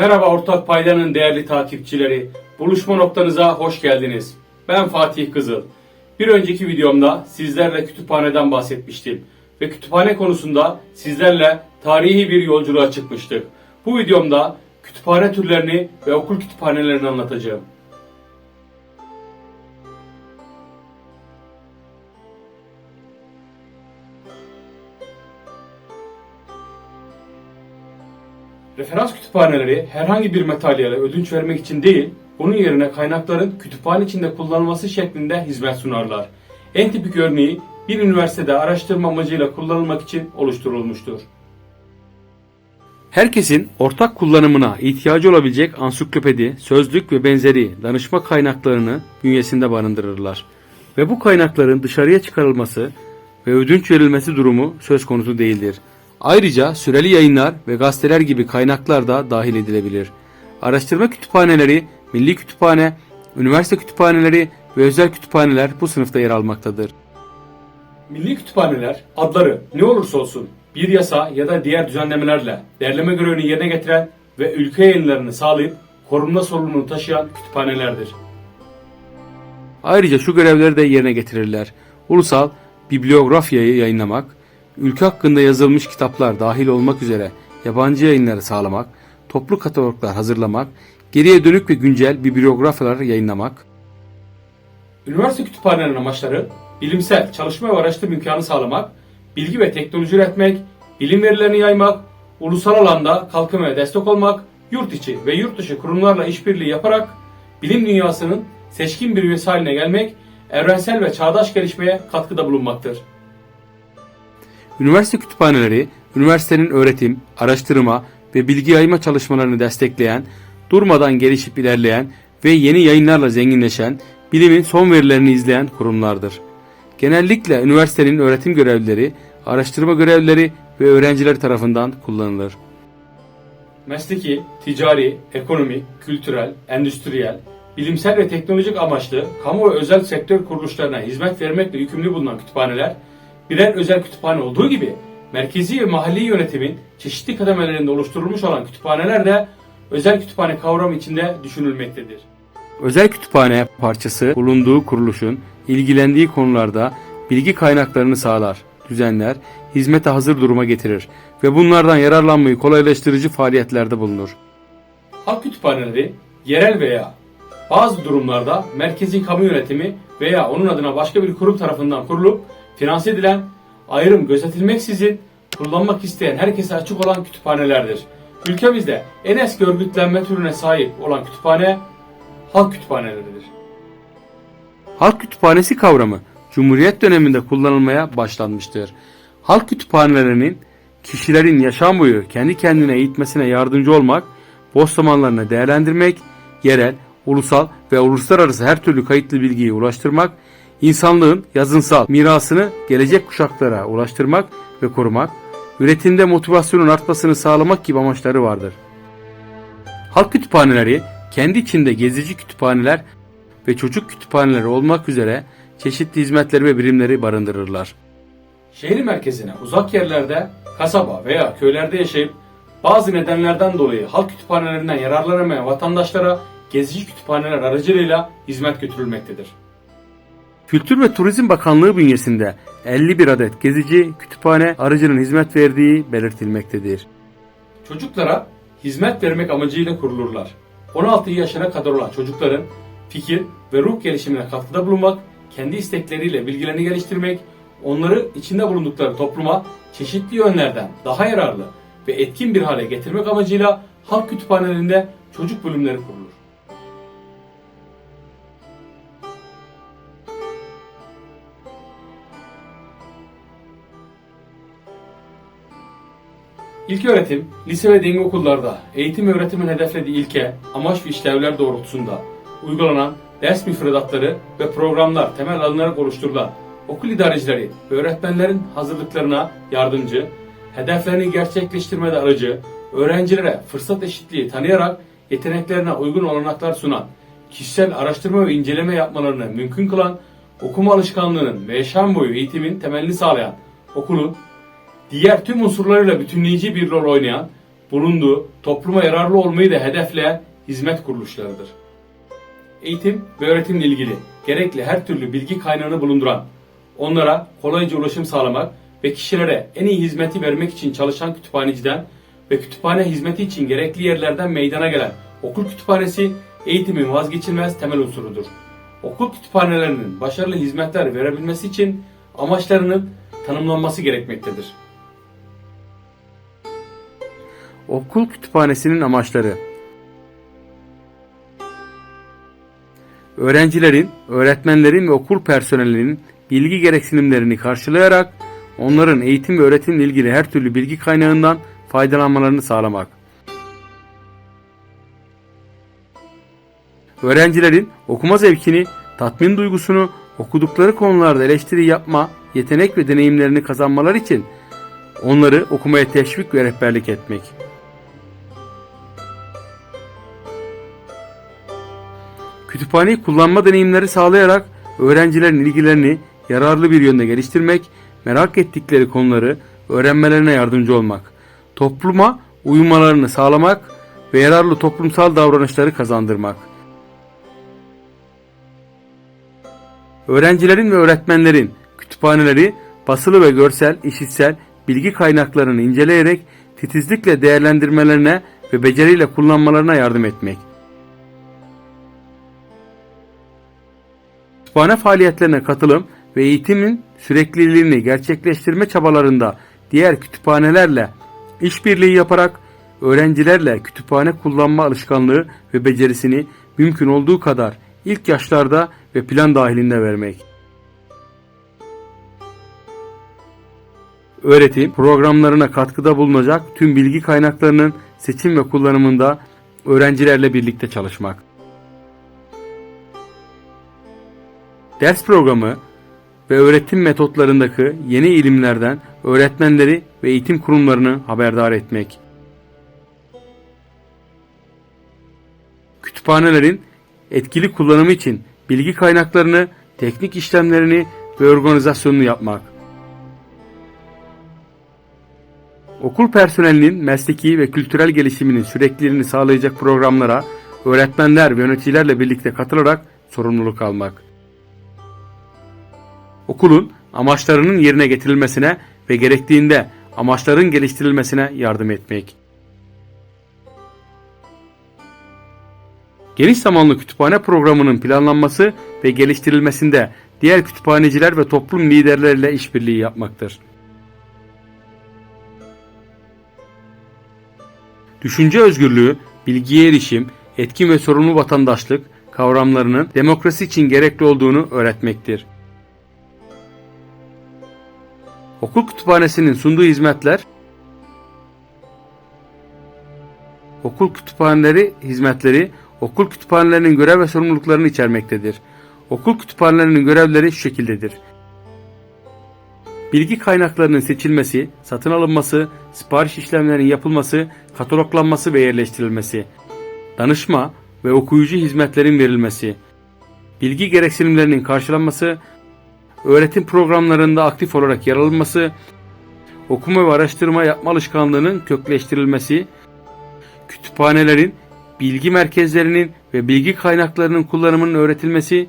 Merhaba Ortak Payda'nın değerli takipçileri. Buluşma noktanıza hoş geldiniz. Ben Fatih Kızıl. Bir önceki videomda sizlerle kütüphaneden bahsetmiştim. Ve kütüphane konusunda sizlerle tarihi bir yolculuğa çıkmıştık. Bu videomda kütüphane türlerini ve okul kütüphanelerini anlatacağım. Referans kütüphaneleri herhangi bir materyale ödünç vermek için değil, bunun yerine kaynakların kütüphane içinde kullanılması şeklinde hizmet sunarlar. En tipik örneği bir üniversitede araştırma amacıyla kullanılmak için oluşturulmuştur. Herkesin ortak kullanımına ihtiyacı olabilecek ansiklopedi, sözlük ve benzeri danışma kaynaklarını bünyesinde barındırırlar. Ve bu kaynakların dışarıya çıkarılması ve ödünç verilmesi durumu söz konusu değildir. Ayrıca süreli yayınlar ve gazeteler gibi kaynaklar da dahil edilebilir. Araştırma kütüphaneleri, milli kütüphane, üniversite kütüphaneleri ve özel kütüphaneler bu sınıfta yer almaktadır. Milli kütüphaneler adları ne olursa olsun bir yasa ya da diğer düzenlemelerle derleme görevini yerine getiren ve ülke yayınlarını sağlayıp korunma sorumluluğunu taşıyan kütüphanelerdir. Ayrıca şu görevleri de yerine getirirler. Ulusal bibliografyayı yayınlamak, ülke hakkında yazılmış kitaplar dahil olmak üzere yabancı yayınları sağlamak, toplu kataloglar hazırlamak, geriye dönük ve güncel bibliografyalar yayınlamak, Üniversite kütüphanelerinin amaçları bilimsel çalışma ve araştırma imkanı sağlamak, bilgi ve teknoloji üretmek, bilim verilerini yaymak, ulusal alanda kalkınmaya destek olmak, yurt içi ve yurt dışı kurumlarla işbirliği yaparak bilim dünyasının seçkin bir üyesi haline gelmek, evrensel ve çağdaş gelişmeye katkıda bulunmaktır. Üniversite kütüphaneleri, üniversitenin öğretim, araştırma ve bilgi yayma çalışmalarını destekleyen, durmadan gelişip ilerleyen ve yeni yayınlarla zenginleşen, bilimin son verilerini izleyen kurumlardır. Genellikle üniversitenin öğretim görevlileri, araştırma görevlileri ve öğrenciler tarafından kullanılır. Mesleki, ticari, ekonomik, kültürel, endüstriyel, bilimsel ve teknolojik amaçlı kamu ve özel sektör kuruluşlarına hizmet vermekle yükümlü bulunan kütüphaneler, birer özel kütüphane olduğu gibi merkezi ve mahalli yönetimin çeşitli kademelerinde oluşturulmuş olan kütüphaneler de özel kütüphane kavramı içinde düşünülmektedir. Özel kütüphane parçası bulunduğu kuruluşun ilgilendiği konularda bilgi kaynaklarını sağlar, düzenler, hizmete hazır duruma getirir ve bunlardan yararlanmayı kolaylaştırıcı faaliyetlerde bulunur. Halk kütüphaneleri yerel veya bazı durumlarda merkezi kamu yönetimi veya onun adına başka bir kurum tarafından kurulup finanse edilen, ayrım gözetilmeksizin kullanmak isteyen herkese açık olan kütüphanelerdir. Ülkemizde en eski örgütlenme türüne sahip olan kütüphane halk kütüphaneleridir. Halk kütüphanesi kavramı Cumhuriyet döneminde kullanılmaya başlanmıştır. Halk kütüphanelerinin kişilerin yaşam boyu kendi kendine eğitmesine yardımcı olmak, boş zamanlarını değerlendirmek, yerel, ulusal ve uluslararası her türlü kayıtlı bilgiyi ulaştırmak, insanlığın yazınsal mirasını gelecek kuşaklara ulaştırmak ve korumak, üretimde motivasyonun artmasını sağlamak gibi amaçları vardır. Halk kütüphaneleri kendi içinde gezici kütüphaneler ve çocuk kütüphaneleri olmak üzere çeşitli hizmetleri ve birimleri barındırırlar. Şehir merkezine uzak yerlerde, kasaba veya köylerde yaşayıp bazı nedenlerden dolayı halk kütüphanelerinden yararlanamayan vatandaşlara gezici kütüphaneler aracılığıyla hizmet götürülmektedir. Kültür ve Turizm Bakanlığı bünyesinde 51 adet gezici kütüphane aracının hizmet verdiği belirtilmektedir. Çocuklara hizmet vermek amacıyla kurulurlar. 16 yaşına kadar olan çocukların fikir ve ruh gelişimine katkıda bulunmak, kendi istekleriyle bilgilerini geliştirmek, onları içinde bulundukları topluma çeşitli yönlerden daha yararlı ve etkin bir hale getirmek amacıyla halk kütüphanelerinde çocuk bölümleri kurulur. İlk öğretim, lise ve denge okullarda eğitim öğretimin hedeflediği ilke, amaç ve işlevler doğrultusunda uygulanan ders müfredatları ve programlar temel alınarak oluşturulan okul idarecileri ve öğretmenlerin hazırlıklarına yardımcı, hedeflerini gerçekleştirmede aracı, öğrencilere fırsat eşitliği tanıyarak yeteneklerine uygun olanaklar sunan, kişisel araştırma ve inceleme yapmalarını mümkün kılan, okuma alışkanlığının ve yaşam boyu eğitimin temelini sağlayan okulun diğer tüm unsurlarıyla bütünleyici bir rol oynayan, bulunduğu, topluma yararlı olmayı da hedefleyen hizmet kuruluşlarıdır. Eğitim ve öğretimle ilgili gerekli her türlü bilgi kaynağını bulunduran, onlara kolayca ulaşım sağlamak ve kişilere en iyi hizmeti vermek için çalışan kütüphaneciden ve kütüphane hizmeti için gerekli yerlerden meydana gelen okul kütüphanesi eğitimin vazgeçilmez temel unsurudur. Okul kütüphanelerinin başarılı hizmetler verebilmesi için amaçlarının tanımlanması gerekmektedir. Okul kütüphanesinin amaçları Öğrencilerin, öğretmenlerin ve okul personelinin bilgi gereksinimlerini karşılayarak onların eğitim ve öğretimle ilgili her türlü bilgi kaynağından faydalanmalarını sağlamak. Öğrencilerin okuma zevkini, tatmin duygusunu, okudukları konularda eleştiri yapma, yetenek ve deneyimlerini kazanmaları için onları okumaya teşvik ve rehberlik etmek. Kütüphaneyi kullanma deneyimleri sağlayarak öğrencilerin ilgilerini yararlı bir yönde geliştirmek, merak ettikleri konuları öğrenmelerine yardımcı olmak, topluma uyumalarını sağlamak ve yararlı toplumsal davranışları kazandırmak. Öğrencilerin ve öğretmenlerin kütüphaneleri basılı ve görsel, işitsel bilgi kaynaklarını inceleyerek titizlikle değerlendirmelerine ve beceriyle kullanmalarına yardım etmek. Kütüphane faaliyetlerine katılım ve eğitimin sürekliliğini gerçekleştirme çabalarında diğer kütüphanelerle işbirliği yaparak öğrencilerle kütüphane kullanma alışkanlığı ve becerisini mümkün olduğu kadar ilk yaşlarda ve plan dahilinde vermek. Öğretim programlarına katkıda bulunacak tüm bilgi kaynaklarının seçim ve kullanımında öğrencilerle birlikte çalışmak. Ders programı ve öğretim metotlarındaki yeni ilimlerden öğretmenleri ve eğitim kurumlarını haberdar etmek. Kütüphanelerin etkili kullanımı için bilgi kaynaklarını, teknik işlemlerini ve organizasyonunu yapmak. Okul personelinin mesleki ve kültürel gelişiminin sürekliliğini sağlayacak programlara öğretmenler ve yöneticilerle birlikte katılarak sorumluluk almak. Okulun amaçlarının yerine getirilmesine ve gerektiğinde amaçların geliştirilmesine yardım etmek. Geniş zamanlı kütüphane programının planlanması ve geliştirilmesinde diğer kütüphaneciler ve toplum liderleriyle işbirliği yapmaktır. Düşünce özgürlüğü, bilgiye erişim, etkin ve sorumlu vatandaşlık kavramlarının demokrasi için gerekli olduğunu öğretmektir. Okul kütüphanesinin sunduğu hizmetler Okul kütüphaneleri hizmetleri okul kütüphanelerinin görev ve sorumluluklarını içermektedir. Okul kütüphanelerinin görevleri şu şekildedir. Bilgi kaynaklarının seçilmesi, satın alınması, sipariş işlemlerinin yapılması, kataloglanması ve yerleştirilmesi, danışma ve okuyucu hizmetlerin verilmesi, bilgi gereksinimlerinin karşılanması, öğretim programlarında aktif olarak yer alınması, okuma ve araştırma yapma alışkanlığının kökleştirilmesi, kütüphanelerin, bilgi merkezlerinin ve bilgi kaynaklarının kullanımının öğretilmesi,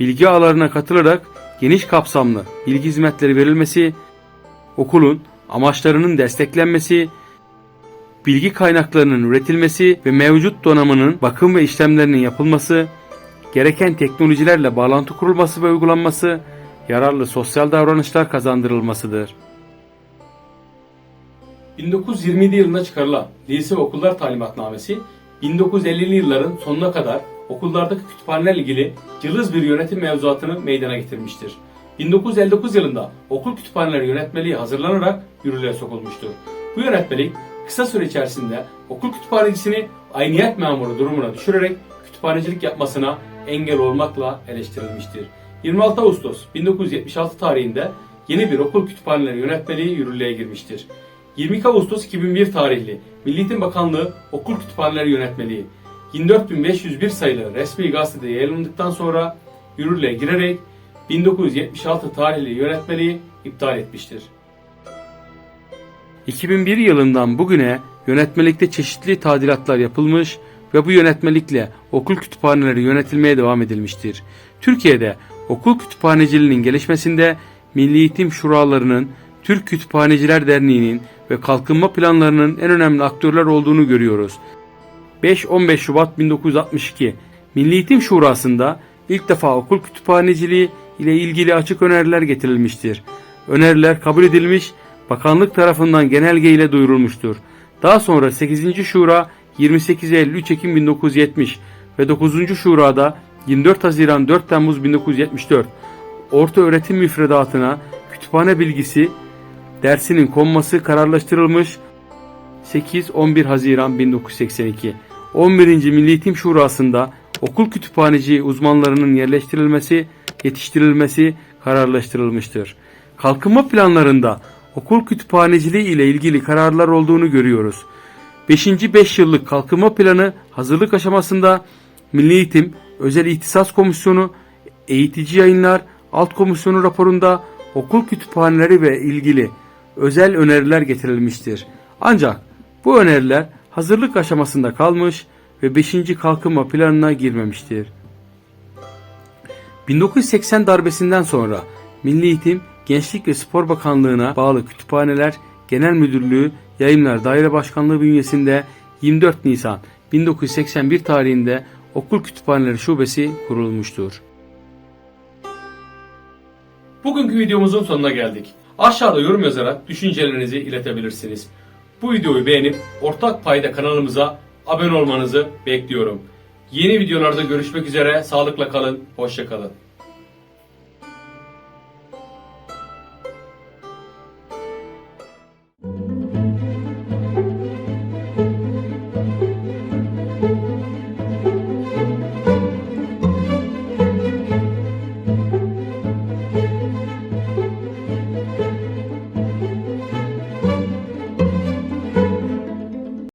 bilgi ağlarına katılarak geniş kapsamlı bilgi hizmetleri verilmesi, okulun amaçlarının desteklenmesi, bilgi kaynaklarının üretilmesi ve mevcut donanımının bakım ve işlemlerinin yapılması, gereken teknolojilerle bağlantı kurulması ve uygulanması, yararlı sosyal davranışlar kazandırılmasıdır. 1927 yılında çıkarılan Lise Okullar Talimatnamesi 1950'li yılların sonuna kadar okullardaki kütüphanelerle ilgili cılız bir yönetim mevzuatını meydana getirmiştir. 1959 yılında okul kütüphaneleri yönetmeliği hazırlanarak yürürlüğe sokulmuştur. Bu yönetmelik kısa süre içerisinde okul kütüphanecisini ayniyet memuru durumuna düşürerek kütüphanecilik yapmasına engel olmakla eleştirilmiştir. 26 Ağustos 1976 tarihinde yeni bir okul kütüphaneleri yönetmeliği yürürlüğe girmiştir. 22 Ağustos 2001 tarihli Milli Eğitim Bakanlığı Okul Kütüphaneleri Yönetmeliği 24501 sayılı resmi gazetede yayınlandıktan sonra yürürlüğe girerek 1976 tarihli yönetmeliği iptal etmiştir. 2001 yılından bugüne yönetmelikte çeşitli tadilatlar yapılmış ve bu yönetmelikle okul kütüphaneleri yönetilmeye devam edilmiştir. Türkiye'de okul kütüphaneciliğinin gelişmesinde Milli Eğitim Şuralarının, Türk Kütüphaneciler Derneği'nin ve kalkınma planlarının en önemli aktörler olduğunu görüyoruz. 5-15 Şubat 1962 Milli Eğitim Şurası'nda ilk defa okul kütüphaneciliği ile ilgili açık öneriler getirilmiştir. Öneriler kabul edilmiş, bakanlık tarafından genelge ile duyurulmuştur. Daha sonra 8. Şura 28 Eylül 3 Ekim 1970 ve 9. Şura'da 24 Haziran 4 Temmuz 1974 orta öğretim müfredatına kütüphane bilgisi dersinin konması kararlaştırılmış 8-11 Haziran 1982 11. Milli Eğitim Şurası'nda okul kütüphaneci uzmanlarının yerleştirilmesi, yetiştirilmesi kararlaştırılmıştır. Kalkınma planlarında okul kütüphaneciliği ile ilgili kararlar olduğunu görüyoruz. 5. 5 yıllık kalkınma planı hazırlık aşamasında Milli Eğitim Özel İhtisas Komisyonu, Eğitici Yayınlar Alt Komisyonu raporunda okul kütüphaneleri ve ilgili özel öneriler getirilmiştir. Ancak bu öneriler hazırlık aşamasında kalmış ve 5. kalkınma planına girmemiştir. 1980 darbesinden sonra Milli Eğitim, Gençlik ve Spor Bakanlığı'na bağlı Kütüphaneler Genel Müdürlüğü Yayınlar Daire Başkanlığı bünyesinde 24 Nisan 1981 tarihinde Okul Kütüphaneleri Şubesi kurulmuştur. Bugünkü videomuzun sonuna geldik. Aşağıda yorum yazarak düşüncelerinizi iletebilirsiniz. Bu videoyu beğenip ortak payda kanalımıza abone olmanızı bekliyorum. Yeni videolarda görüşmek üzere. Sağlıkla kalın. Hoşça kalın.